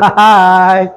哈哈。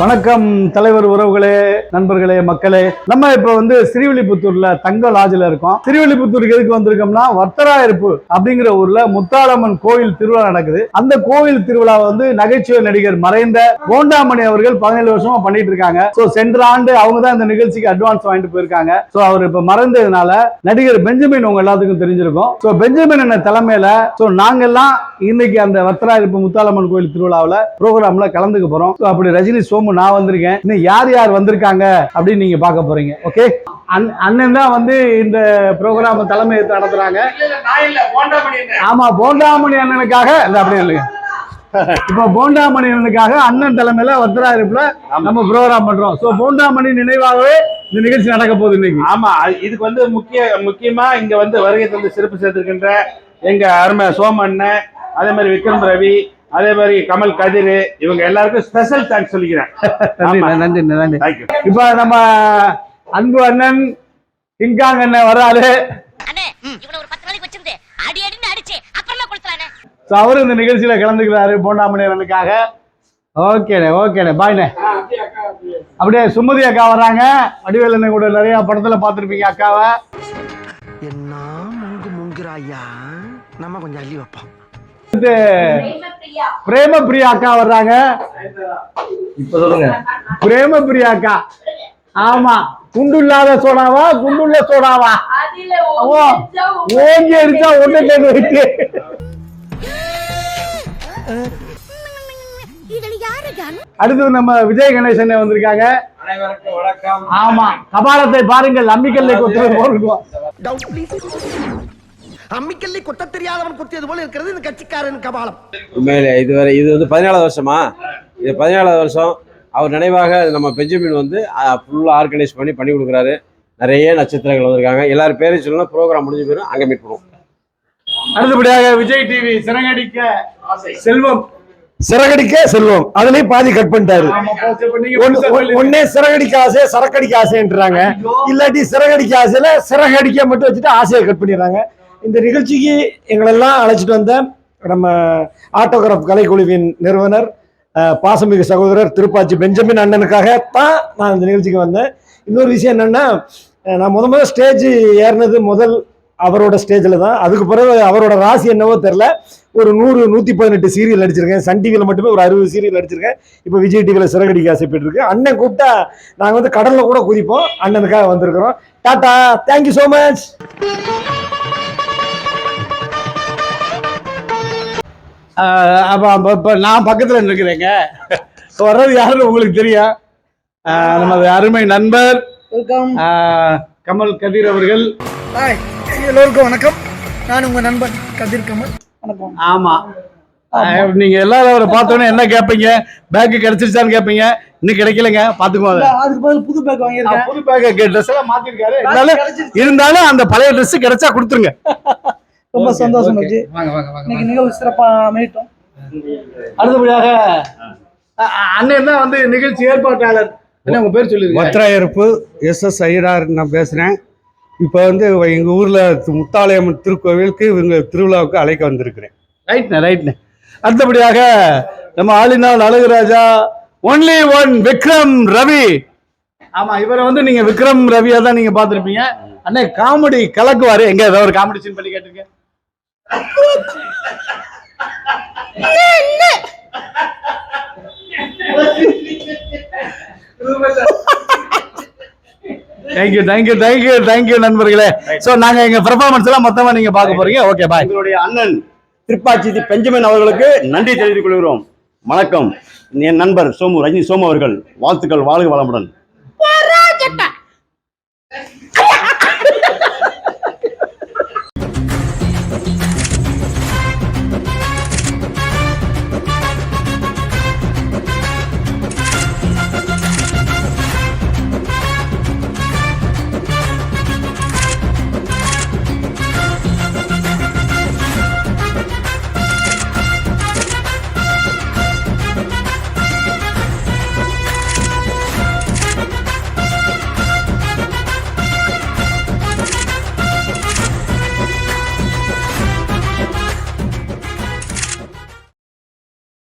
வணக்கம் தலைவர் உறவுகளே நண்பர்களே மக்களே. நம்ம இப்ப வந்து ஸ்ரீவில்லிபுத்தூர்ல தங்க லாஜில் இருக்கோம். ஸ்ரீவில்லிபுத்தூருக்கு எதுக்கு வந்திருக்கோம்னா வர்த்தராயிருப்பு அப்படிங்கிற ஊர்ல முத்தாளம்மன் கோயில் திருவிழா நடக்குது. அந்த கோயில் திருவிழா வந்து நகைச்சுவை நடிகர் மறைந்த கோண்டாமணி அவர்கள் பதினேழு வருஷமா பண்ணிட்டு இருக்காங்க. சோ சென்ற ஆண்டு அவங்க தான் இந்த நிகழ்ச்சிக்கு அட்வான்ஸ் வாங்கிட்டு போயிருக்காங்க. சோ அவர் இப்ப மறைந்ததுனால நடிகர் பெஞ்சமின் உங்க எல்லாத்துக்கும் தெரிஞ்சிருக்கும். சோ பெஞ்சமின் என்ன தலைமையில சோ நாங்கெல்லாம் இன்னைக்கு அந்த வர்த்தராயிருப்பு முத்தாளம்மன் கோயில் திருவிழாவில் ப்ரோக்ராம்ல கலந்துக்க போறோம். அப்படி ரஜினி சோம நான் வந்திருக்கேன். இன்னும் யார் யார் வந்திருக்காங்க அப்படின்னு நீங்க பார்க்க போறீங்க. ஓகே அண்ணன் தான் வந்து இந்த ப்ரோக்ராம் தலைமை நடத்துறாங்க. ஆமா போண்டாமணி அண்ணனுக்காக. இந்த அப்படியே இல்லைங்க. இப்போ போண்டாமணி அண்ணனுக்காக அண்ணன் தலைமையில வர்த்தராயிருப்புல நம்ம ப்ரோக்ராம் பண்றோம். சோ போண்டாமணி நினைவாகவே இந்த நிகழ்ச்சி நடக்க போகுது இன்னைக்கு. ஆமா இதுக்கு வந்து முக்கிய முக்கியமா இங்க வந்து வருகை தந்து சிறப்பு சேர்த்திருக்கின்ற எங்க அருமை சோமண்ணன் அதே மாதிரி விக்ரம் ரவி அதே மாதிரி கமல் கதிர் இவங்க எல்லாருக்கும் ஸ்பெஷல் தேங்க்ஸ் சொல்லிக்கிறேன். நன்றி. நன்றி தேங்க்யூ இப்போ நம்ம அன்பு அண்ணன் கிங்காங் அண்ணன் வராரு. அண்ணே இவனை ஒரு பத்து நாளைக்கு வச்சிருந்தேன் அடி அடின்னு அடிச்சு அப்புறமா கொடுத்துறானே ஸோ அவரும் இந்த நிகழ்ச்சியில கலந்துக்கிறாரு போண்டாமணி அண்ணனுக்காக. ஓகேண்ணே ஓகேண்ணே பாய்ண்ணே அப்படியே சுமதி அக்கா வராங்க. வடிவேல் அண்ணன் கூட நிறைய படத்துல பார்த்துருப்பீங்க அக்காவை. என்ன முங்கு முங்குறாயா? நம்ம கொஞ்சம் அள்ளி வைப்போம். பிரேம பிரியா அக்கா வர்றாங்க. இப்ப சொல்லுங்க. பிரேம பிரியா அக்கா ஆமா குண்டு இல்லாத சோடாவா குண்டுள்ள சோடாவா? ஓ ஓங்கி அடிச்சா ஒண்ணு வைத்து. அடுத்து நம்ம விஜய் கணேசன் வந்திருக்காங்க. அனைவருக்கும் வணக்கம். ஆமா கபாலத்தை பாருங்கள் நம்பிக்கை கொத்துறது அம்மிக்கல்லி கொத்த தெரியாதவன் குத்தியது போல இருக்கிறது இந்த கட்சிக்காரன் கபாலம். உண்மையிலே இதுவரை இது வந்து பதினேழாவது வருஷமா? இது பதினேழாவது வருஷம். அவர் நினைவாக நம்ம பெஞ்சமின் வந்து ஃபுல்லாக ஆர்கனைஸ் பண்ணி பண்ணி கொடுக்குறாரு. நிறைய நட்சத்திரங்கள் வந்திருக்காங்க. எல்லாரும் பேரையும் சொல்லணும். ப்ரோக்ராம் முடிஞ்ச பேரும் அங்கே மீட் பண்ணுவோம். அடுத்தபடியாக விஜய் டிவி சிறகடிக்க செல்வம். சிறகடிக்க செல்வம். அதுலயும் பாதி கட் பண்ணிட்டாரு. ஒண்ணே சிறகடிக்க ஆசை சரக்கடிக்க ஆசைன்றாங்க. இல்லாட்டி சிறகடிக்க ஆசையில சிறகடிக்க மட்டும் வச்சுட்டு ஆசையை கட் பண்ணிடுறாங்க. இந்த நிகழ்ச்சிக்கு எங்களெல்லாம் அழைச்சிட்டு வந்த நம்ம ஆட்டோகிராஃப் கலைக்குழுவின் நிறுவனர் பாசமிகு சகோதரர் திருப்பாச்சி பெஞ்சமின் அண்ணனுக்காக தான் நான் இந்த நிகழ்ச்சிக்கு வந்தேன். இன்னொரு விஷயம் என்னென்னா நான் முத முதல் ஸ்டேஜ் ஏறினது முதல் அவரோட ஸ்டேஜில் தான். அதுக்கு பிறகு அவரோட ராசி என்னவோ தெரில ஒரு நூறு நூற்றி பதினெட்டு சீரியல் நடிச்சிருக்கேன். சன் டிவியில் மட்டுமே ஒரு அறுபது சீரியல் நடிச்சிருக்கேன். இப்போ விஜய் டிவியில் சிறகடிக்க ஆசைப்பட்டிருக்கு. அண்ணன் கூப்பிட்டா நாங்கள் வந்து கடலில் கூட குதிப்போம். அண்ணனுக்காக வந்திருக்கிறோம். டாட்டா தேங்க்யூ ஸோ மச் அப்ப இப்ப நான் பக்கத்துல இப்ப வர்றது யாருன்னு உங்களுக்கு தெரியும். நமது அருமை நண்பர் கமல் கதிர் அவர்கள். எல்லோருக்கும் வணக்கம். நான் உங்கள் நண்பன் கதிர் கமல். வணக்கம். ஆமா. ஆஹ் நீங்க எல்லாரும் அவரை பார்த்தோன்னே என்ன கேட்பீங்க பேக் கிடைச்சிருச்சான்னு கேட்பீங்க இன்னும் கிடைக்கலங்க. பாத்துக்கோ அதை அதுக்கு பதில் புது பேக் வாங்கியிருக்கேன். புது பேக் ட்ரெஸ் எல்லாம் மாத்திருக்காரு. இருந்தாலும் அந்த பழைய ட்ரெஸ் கிடைச்சா கொடுத்துருங்க. ரொம்ப சந்தோஷம் வாங்க இன்னைக்கு நிகழ்வு சிறப்பாக அமையட்டும். அடுத்தபடியாக அண்ணன் தான் வந்து நிகழ்ச்சி ஏற்பாட்டாளர். என்ன உங்க பேர் சொல்லுங்க. வத்திராயிருப்பு எஸ் எஸ் ஐயனார் நான் பேசுகிறேன் இப்போ வந்து எங்கள் ஊரில் முத்தாலயம்மன் திருக்கோவிலுக்கு இவங்க திருவிழாவுக்கு அழைக்க வந்திருக்கிறேன். ரைட்ண்ணே ரைட்ண்ணே அடுத்தபடியாக நம்ம ஆளினால் அழகுராஜா ஒன்லி ஒன் விக்ரம் ரவி. ஆமா இவரை வந்து நீங்க விக்ரம் ரவியா தான் நீங்க பார்த்திருப்பீங்க. அண்ணே காமெடி கலக்குவாரு. எங்க ஏதாவது ஒரு காமெடி சீன் பண்ணி கேட்டிருக்க thank you thank you thank you thank you நண்பர்களே. சோ நாங்க எங்க பெர்ஃபார்மன்ஸ் எல்லாம் மொத்தமா நீங்க பார்க்க போறீங்க. ஓகே பாய் எங்களுடைய அண்ணன் திருப்பாச்சி பெஞ்சமின் அவர்களுக்கு நன்றி தெரிவித்துக் கொள்கிறோம். வணக்கம். என் நண்பர் சோமு ரஜினி சோமு அவர்கள் வாழ்த்துக்கள் வாழ்க வளமுடன்.